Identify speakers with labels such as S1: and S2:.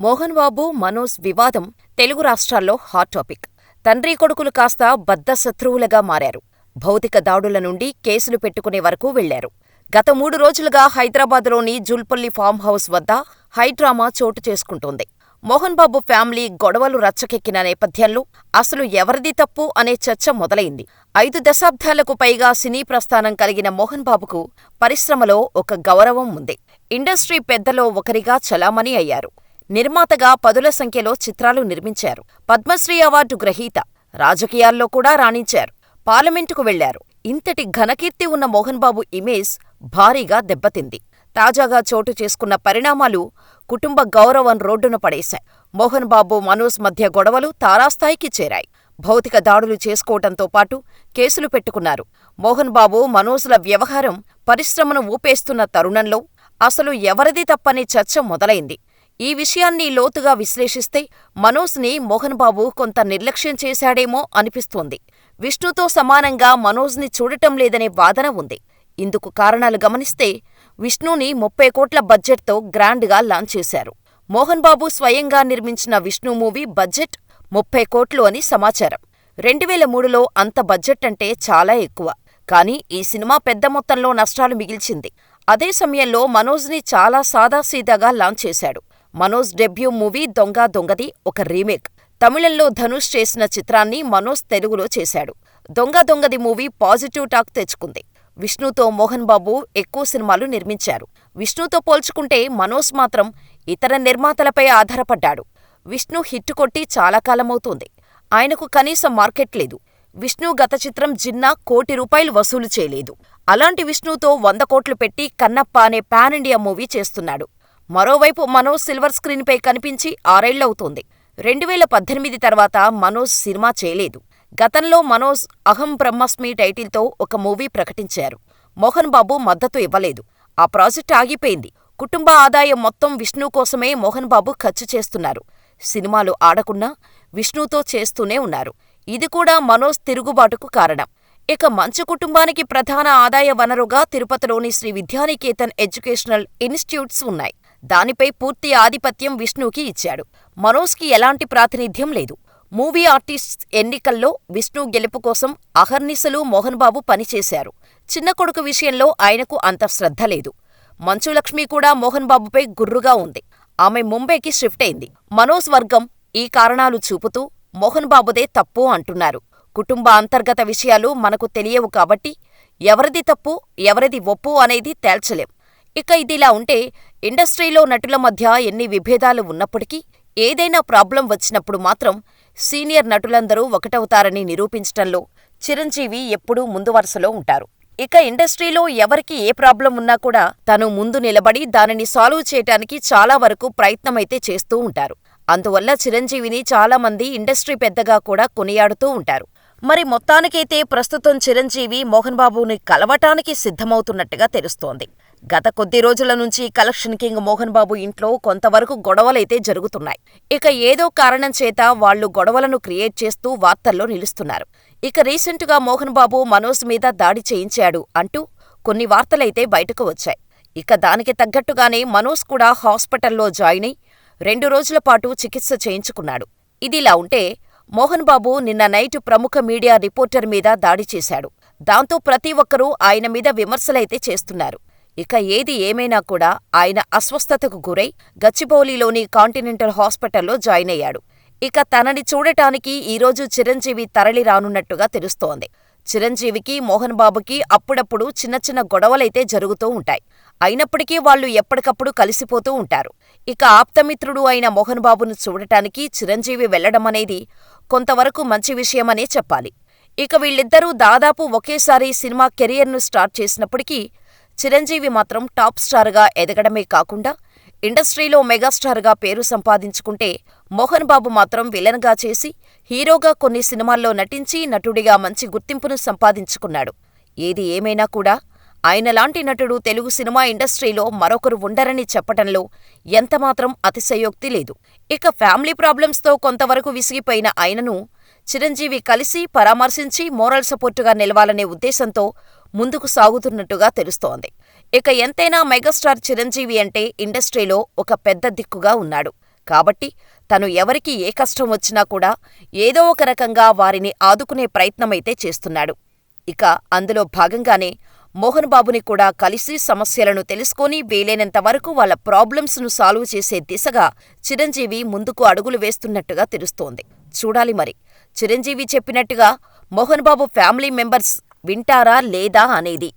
S1: మోహన్ బాబు, మనోజ్ వివాదం తెలుగు రాష్ట్రాల్లో hot topic. తండ్రి కొడుకులు కాస్త బద్ద శత్రువులుగా మారారు. భౌతిక దాడుల నుండి కేసులు పెట్టుకునే వరకు వెళ్ళారు. గత మూడు రోజులుగా హైదరాబాద్లోని జుల్పల్లి ఫామ్ హౌస్ వద్ద హైడ్రామా చోటు చేసుకుంటోంది. మోహన్ బాబు ఫ్యామిలీ గొడవలు రచ్చకెక్కిన నేపథ్యంలో అసలు ఎవరిది తప్పు అనే చర్చ మొదలైంది. ఐదు దశాబ్దాలకు పైగా సినీ ప్రస్థానం కలిగిన మోహన్ బాబుకు పరిశ్రమలో ఒక గౌరవం ఉంది. ఇండస్ట్రీ పెద్దలో ఒకరిగా చలామణి అయ్యారు. నిర్మాతగా పదుల సంఖ్యలో చిత్రాలు నిర్మించారు. పద్మశ్రీ అవార్డు గ్రహీత. రాజకీయాల్లో కూడా రాణించారు. పార్లమెంటుకు వెళ్ళారు. ఇంతటి ఘనకీర్తి ఉన్న మోహన్ బాబు ఇమేజ్ భారీగా దెబ్బతింది. తాజాగా చోటు చేసుకున్న పరిణామాలు కుటుంబ గౌరవం రోడ్డున పడేశాయి. మోహన్ బాబు, మనోజ్ మధ్య గొడవలు తారాస్థాయికి చేరాయి. భౌతిక దాడులు చేసుకోవటంతో పాటు కేసులు పెట్టుకున్నారు. మోహన్ బాబు, మనోజ్ల వ్యవహారం పరిశ్రమను ఊపేస్తున్న తరుణంలో అసలు ఎవరిది తప్పని చర్చ మొదలైంది. ఈ విషయాన్ని లోతుగా విశ్లేషిస్తే మనోజ్ని మోహన్ బాబు కొంత నిర్లక్ష్యం చేశాడేమో అనిపిస్తోంది. విష్ణుతో సమానంగా మనోజ్ని చూడటం లేదనే వాదన ఉంది. ఇందుకు కారణాలు గమనిస్తే విష్ణుని ముప్పై కోట్ల బడ్జెట్తో గ్రాండ్గా లాంచ్ చేశారు. మోహన్ బాబు స్వయంగా నిర్మించిన విష్ణు మూవీ బడ్జెట్ ముప్పై కోట్లు అని సమాచారం. రెండువేల మూడులో అంత బడ్జెట్ అంటే చాలా ఎక్కువ. కానీ ఈ సినిమా పెద్ద మొత్తంలో నష్టాలు మిగిల్చింది. అదే సమయంలో మనోజ్ని చాలా సాదాసీదాగా లాంచ్ చేశాడు. మనోజ్ డెబ్యూ మూవీ దొంగ దొంగది ఒక రీమేక్. తమిళంలో ధనుష్ చేసిన చిత్రాన్ని మనోజ్ తెలుగులో చేశాడు. దొంగ దొంగది మూవీ పాజిటివ్ టాక్ తెచ్చుకుంది. విష్ణుతో మోహన్ బాబు ఎక్కువ సినిమాలు నిర్మించారు. విష్ణుతో పోల్చుకుంటే మనోజ్ మాత్రం ఇతర నిర్మాతలపై ఆధారపడ్డాడు. విష్ణు హిట్టు కొట్టి చాలా కాలమవుతోంది. ఆయనకు కనీసం మార్కెట్ లేదు. విష్ణు గత చిత్రం జిన్నా కోటి రూపాయలు వసూలు చేయలేదు. అలాంటి విష్ణుతో వంద కోట్లు పెట్టి కన్నప్ప అనే పాన్ ఇండియా మూవీ చేస్తున్నాడు. మరోవైపు మనోజ్ సిల్వర్ స్క్రీన్పై కనిపించి ఆరేళ్ళవుతోంది. రెండువేల పద్దెనిమిది తర్వాత మనోజ్ సినిమా చేయలేదు. గతంలో మనోజ్ అహం బ్రహ్మస్మి టైటిల్తో ఒక మూవీ ప్రకటించారు. మోహన్ బాబు మద్దతు ఇవ్వలేదు. ఆ ప్రాజెక్ట్ ఆగిపోయింది. కుటుంబ ఆదాయం మొత్తం విష్ణు కోసమే మోహన్ బాబు ఖర్చు చేస్తున్నారు. సినిమాలు ఆడకున్నా విష్ణుతో చేస్తూనే ఉన్నారు. ఇది కూడా మనోజ్ తిరుగుబాటుకు కారణం. ఇక మంచు కుటుంబానికి ప్రధాన ఆదాయ వనరుగా తిరుపతిలోని శ్రీ విద్యానికేతన్ ఎడ్యుకేషనల్ ఇన్స్టిట్యూట్స్ ఉన్నాయి. దానిపై పూర్తి ఆధిపత్యం విష్ణుకి ఇచ్చాడు. మనోజ్కి ఎలాంటి ప్రాతినిధ్యం లేదు. మూవీ ఆర్టిస్ట్స్ ఎన్నికల్లో విష్ణు గెలుపు కోసం అహర్నిశలు మోహన్ బాబు పనిచేశారు. చిన్న కొడుకు విషయంలో ఆయనకు అంత శ్రద్ధ లేదు. మంచులక్ష్మి కూడా మోహన్ బాబుపై గుర్రుగా ఉంది. ఆమె ముంబైకి షిఫ్ట్ అయింది. మనోజ్ వర్గం ఈ కారణాలు చూపుతూ మోహన్ బాబుదే తప్పు అంటున్నారు. కుటుంబ అంతర్గత విషయాలు మనకు తెలియవు కాబట్టి ఎవరిది తప్పు, ఎవరిది ఒప్పు అనేది తేల్చలేం. ఇక ఇదిలా ఉంటే ఇండస్ట్రీలో నటుల మధ్య ఎన్ని విభేదాలు ఉన్నప్పటికీ ఏదైనా ప్రాబ్లం వచ్చినప్పుడు మాత్రం సీనియర్ నటులందరూ ఒకటవుతారని నిరూపించటంలో చిరంజీవి ఎప్పుడూ ముందు వరుసలో ఉంటారు. ఇక ఇండస్ట్రీలో ఎవరికి ఏ ప్రాబ్లం ఉన్నా కూడా తను ముందు నిలబడి దానిని సాల్వ్ చేయటానికి చాలా వరకు ప్రయత్నమైతే చేస్తూ ఉంటారు. అందువల్ల చిరంజీవిని చాలామంది ఇండస్ట్రీ పెద్దగా కూడా కొనియాడుతూ ఉంటారు. మరి మొత్తానికైతే ప్రస్తుతం చిరంజీవి మోహన్ బాబుని కలవటానికి సిద్ధమవుతున్నట్టుగా తెలుస్తోంది. గత కొద్ది రోజుల నుంచి కలెక్షన్ కింగ్ మోహన్ బాబు ఇంట్లో కొంతవరకు గొడవలైతే జరుగుతున్నాయి. ఇక ఏదో కారణం చేత వాళ్ళు గొడవలను క్రియేట్ చేస్తూ వార్తల్లో నిలుస్తున్నారు. ఇక రీసెంటుగా మోహన్ బాబు మనోజ్ మీద దాడి చేయించాడు అంటూ కొన్ని వార్తలైతే బయటకు వచ్చాయి. ఇక దానికి తగ్గట్టుగానే మనోజ్ కూడా హాస్పిటల్లో జాయిన్ అయి రెండు రోజుల పాటు చికిత్స చేయించుకున్నాడు. ఇదిలా ఉంటే మోహన్ బాబు నిన్న నైట్ ప్రముఖ మీడియా రిపోర్టర్ మీద దాడి చేశాడు. దాంతో ప్రతి ఒక్కరూ ఆయన మీద విమర్శలైతే చేస్తున్నారు. ఇక ఏది ఏమైనా కూడా ఆయన అస్వస్థతకు గురై గచ్చిబౌలిలోని కాంటినెంటల్ హాస్పిటల్లో జాయిన్ అయ్యాడు. ఇక తనని చూడటానికి ఈరోజు చిరంజీవి తరలి రానున్నట్టుగా తెలుస్తోంది. చిరంజీవికి మోహన్ బాబుకి అప్పుడప్పుడు చిన్న చిన్న గొడవలైతే జరుగుతూ ఉంటాయి. అయినప్పటికీ వాళ్ళు ఎప్పటికప్పుడు కలిసిపోతూ ఉంటారు. ఇక ఆప్తమిత్రుడు అయిన మోహన్ బాబును చూడటానికి చిరంజీవి వెళ్ళడమనేది కొంతవరకు మంచి విషయమనే చెప్పాలి. ఇక వీళ్ళిద్దరూ దాదాపు ఒకేసారి సినిమా కెరియర్ను స్టార్ట్ చేసినప్పటికీ చిరంజీవి మాత్రం టాప్ స్టార్గా ఎదగడమే కాకుండా ఇండస్ట్రీలో మెగాస్టార్గా పేరు సంపాదించుకుంటే మోహన్ బాబు మాత్రం విలన్గా చేసి హీరోగా కొన్ని సినిమాల్లో నటించి నటుడిగా మంచి గుర్తింపును సంపాదించుకున్నాడు. ఏది ఏమైనా కూడా ఆయనలాంటి నటుడు తెలుగు సినిమా ఇండస్ట్రీలో మరొకరు ఉండరని చెప్పటంలో ఎంతమాత్రం అతిశయోక్తి లేదు. ఇక ఫ్యామిలీ ప్రాబ్లమ్స్తో కొంతవరకు విసిగిపోయిన ఆయనను చిరంజీవి కలిసి పరామర్శించి మోరల్ సపోర్టుగా నిలవాలనే ఉద్దేశంతో ముందుకు సాగుతున్నట్టుగా తెలుస్తోంది. ఇక ఎంతైనా మెగాస్టార్ చిరంజీవి అంటే ఇండస్ట్రీలో ఒక పెద్ద దిక్కుగా ఉన్నాడు. కాబట్టి తను ఎవరికి ఏ కష్టం వచ్చినా కూడా ఏదో ఒక రకంగా వారిని ఆదుకునే ప్రయత్నమైతే చేస్తున్నాడు. ఇక అందులో భాగంగానే మోహన్ బాబుని కూడా కలిసి సమస్యలను తెలుసుకొని వీలైనంత వరకు వాళ్ళ ప్రాబ్లమ్స్ను సాల్వ్ చేసే దిశగా చిరంజీవి ముందుకు అడుగులు వేస్తున్నట్టుగా తెలుస్తోంది. చూడాలి మరి చిరంజీవి చెప్పినట్టుగా మోహన్ బాబు ఫ్యామిలీ మెంబర్స్ వింటారా లేదా అనేది.